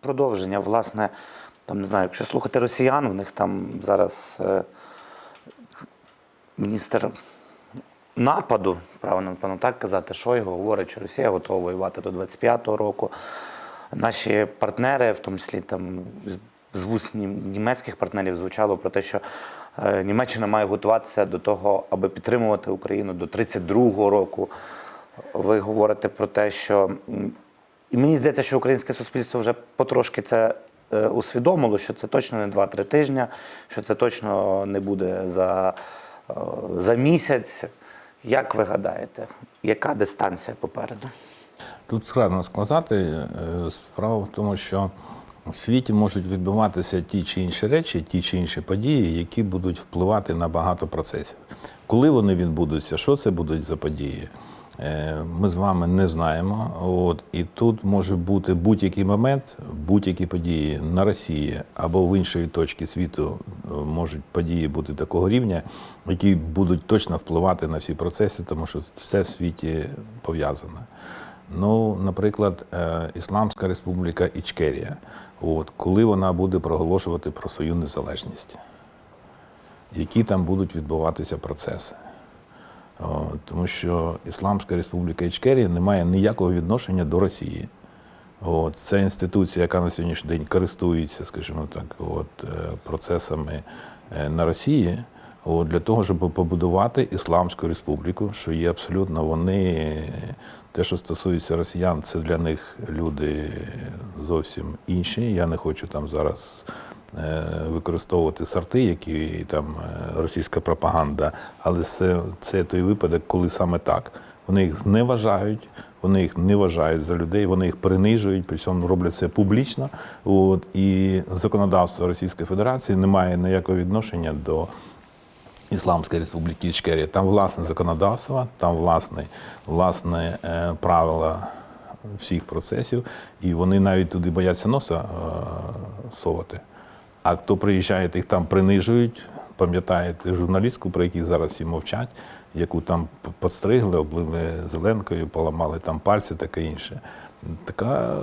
продовження, власне, там не знаю, якщо слухати росіян, в них там зараз е, міністр нападу, правильно напевно так казати, що його говорить, що Росія готова воювати до 25-го року. Наші партнери, в тому числі там з- вуст німецьких партнерів, звучало про те, що е, Німеччина має готуватися до того, аби підтримувати Україну до 32-го року. Ви говорите про те, що і мені здається, що українське суспільство вже потрошки це е, усвідомило, що це точно не 2-3 тижні, що це точно не буде за, е, за місяць. Як ви гадаєте, яка дистанція попереду? Тут складно сказати. Е, Справа в тому, що в світі можуть відбуватися ті чи інші речі, ті чи інші події, які будуть впливати на багато процесів. Коли вони відбудуться, що це будуть за події? Е, Ми з вами не знаємо. От, і тут може бути будь-який момент, будь-які події на Росії або в іншої точки світу е, можуть події бути такого рівня, які будуть точно впливати на всі процеси, тому що все в світі пов'язане. Ну, наприклад, е, Ісламська Республіка Ічкерія. От, коли вона буде проголошувати про свою незалежність, які там будуть відбуватися процеси. Тому що Ісламська Республіка Ічкерія не має ніякого відношення до Росії. От, це інституція, яка на сьогоднішній день користується, скажімо так, от, е, процесами е, на Росії, от, для того, щоб побудувати Ісламську республіку, що є абсолютно вони, те, що стосується росіян, це для них люди зовсім інші. Я не хочу там зараз використовувати сорти, які там е, російська пропаганда, але це, це той випадок, коли саме так. Вони їх зневажають, вони їх не вважають за людей, вони їх принижують, при цьому роблять це публічно. От, і законодавство Російської Федерації не має ніякого відношення до Ісламської Республіки Ічкерія. Там власне законодавство, там власне, власне е, правила всіх процесів, і вони навіть туди бояться носа е, совати. А хто приїжджає, їх там принижують. Пам'ятаєте журналістку, про яку зараз всі мовчать, яку там подстригли, облили зеленкою, поламали там пальці, таке інше. Така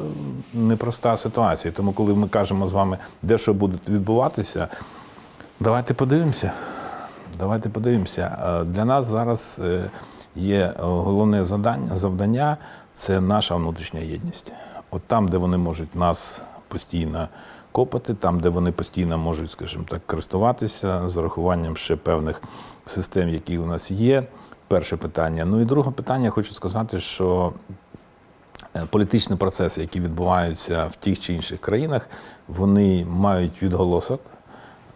непроста ситуація. Тому, коли ми кажемо з вами, де що буде відбуватися, давайте подивимося. Давайте подивимося. Е, Для нас зараз е, є головне завдання, завдання це наша внутрішня єдність. От там, де вони можуть нас постійно копати, там, де вони постійно можуть, скажімо так, користуватися з урахуванням ще певних систем, які у нас є. Перше питання. Ну і друге питання, хочу сказати, що Е, політичні процеси, які відбуваються в тих чи інших країнах, вони мають відголосок.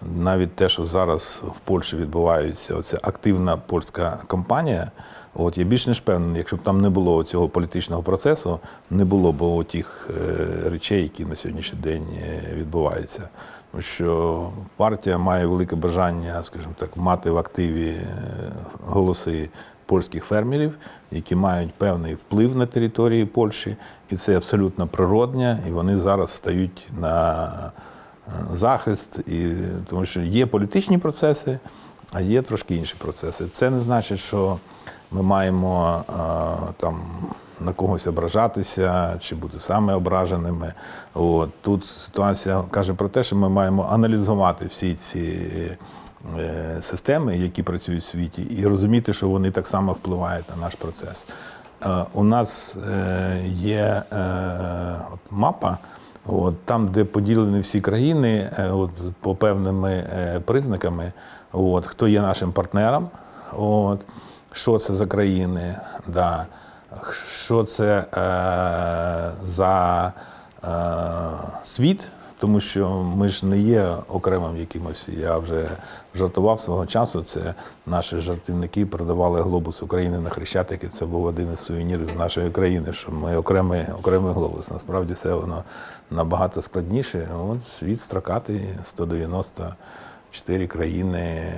Навіть те, що зараз в Польщі відбувається, оця активна польська кампанія. От я більш ніж певний, якщо б там не було цього політичного процесу, не було б тих речей, які на сьогоднішній день е, відбуваються. Тому що партія має велике бажання, скажімо так, мати в активі е, голоси польських фермерів, які мають певний вплив на території Польщі, і це абсолютно природне, і вони зараз стають на е, захист, і, тому що є політичні процеси, а є трошки інші процеси. Це не значить, що ми маємо е, там на когось ображатися чи бути саме ображеними. От. Тут ситуація каже про те, що ми маємо аналізувати всі ці е, системи, які працюють в світі, і розуміти, що вони так само впливають на наш процес. Е, У нас є мапа. От, там, де поділені всі країни, е, от, по певними е, признаками, от, хто є нашим партнером, от, що це за країни, да, що це е, за е, світ, тому що ми ж не є окремим якимось. Я вже жартував свого часу. Це наші жартівники продавали глобус України на Хрещатики. Це був один із сувенірів з нашої країни, що ми окремий, окремий глобус. Насправді це воно набагато складніше. От світ строкатий, 194 країни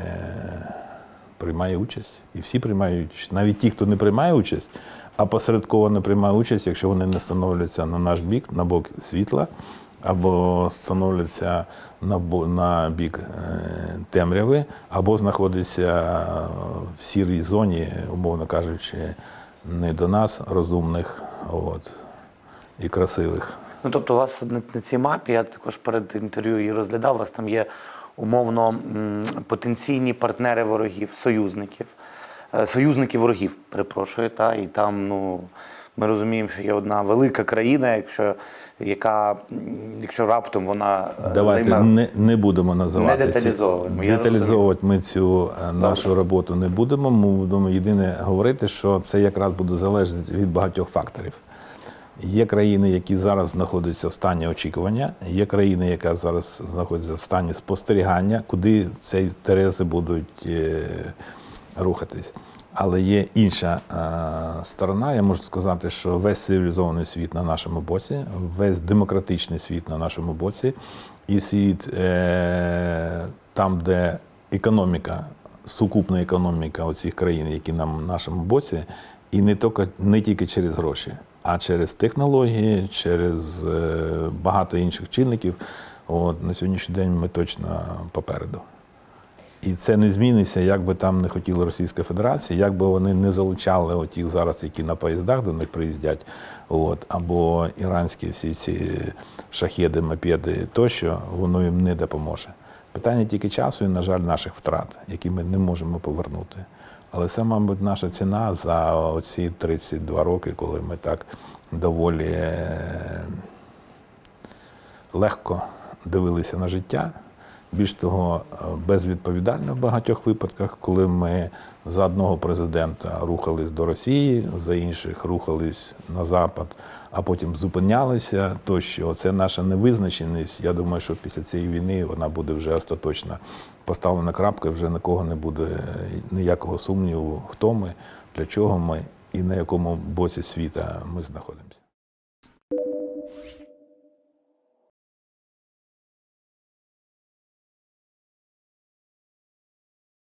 приймає участь. І всі приймають участь. Навіть ті, хто не приймає участь, а посередково приймає участь, якщо вони не становляться на наш бік, на бок світла, або становляться на, на бік е, темряви, або знаходяться в сірій зоні, умовно кажучи, не до нас, розумних от, і красивих. Ну, тобто, у вас на, цій мапі, я також перед інтерв'ю її розглядав, у вас там є умовно потенційні партнери ворогів, союзників, е, союзники ворогів, перепрошую, та, і там, ну. Ми розуміємо, що є одна велика країна, якщо, яка, якщо раптом вона е, Давайте займе не, не будемо називати. Не деталізовуємо, я Деталізовувати ми цю е, нашу роботу не будемо. Ми будемо єдине говорити, що це якраз буде залежати від багатьох факторів. Є країни, які зараз знаходяться в стані очікування, є країни, яка зараз знаходиться в стані спостерігання, куди ці інтереси будуть е, рухатись. Але є інша е, сторона. Я можу сказати, що весь цивілізований світ на нашому боці, весь демократичний світ на нашому боці, і світ е, там, де економіка, сукупна економіка оцих країн, які на нашому боці, і не тільки, не тільки через гроші, а через технології, через е, багато інших чинників. От, на сьогоднішній день ми точно попереду. І це не зміниться, як би там не хотіла Російська Федерація, як би вони не залучали отіх зараз, які на поїздах до них приїздять, от, або іранські всі ці шахеди, мопеди тощо, воно їм не допоможе. Питання тільки часу і, на жаль, наших втрат, які ми не можемо повернути. Але це, мабуть, наша ціна за оці 32 роки, коли ми так доволі е, легко дивилися на життя. Більш того, е, безвідповідально в багатьох випадках, коли ми за одного президента рухались до Росії, за інших рухались на Запад, а потім зупинялися, тощо це наша невизначеність. Я думаю, що після цієї війни вона буде вже остаточно поставлена крапка, вже нікого не буде ніякого сумніву, хто ми, для чого ми і на якому боці світа ми знаходимося.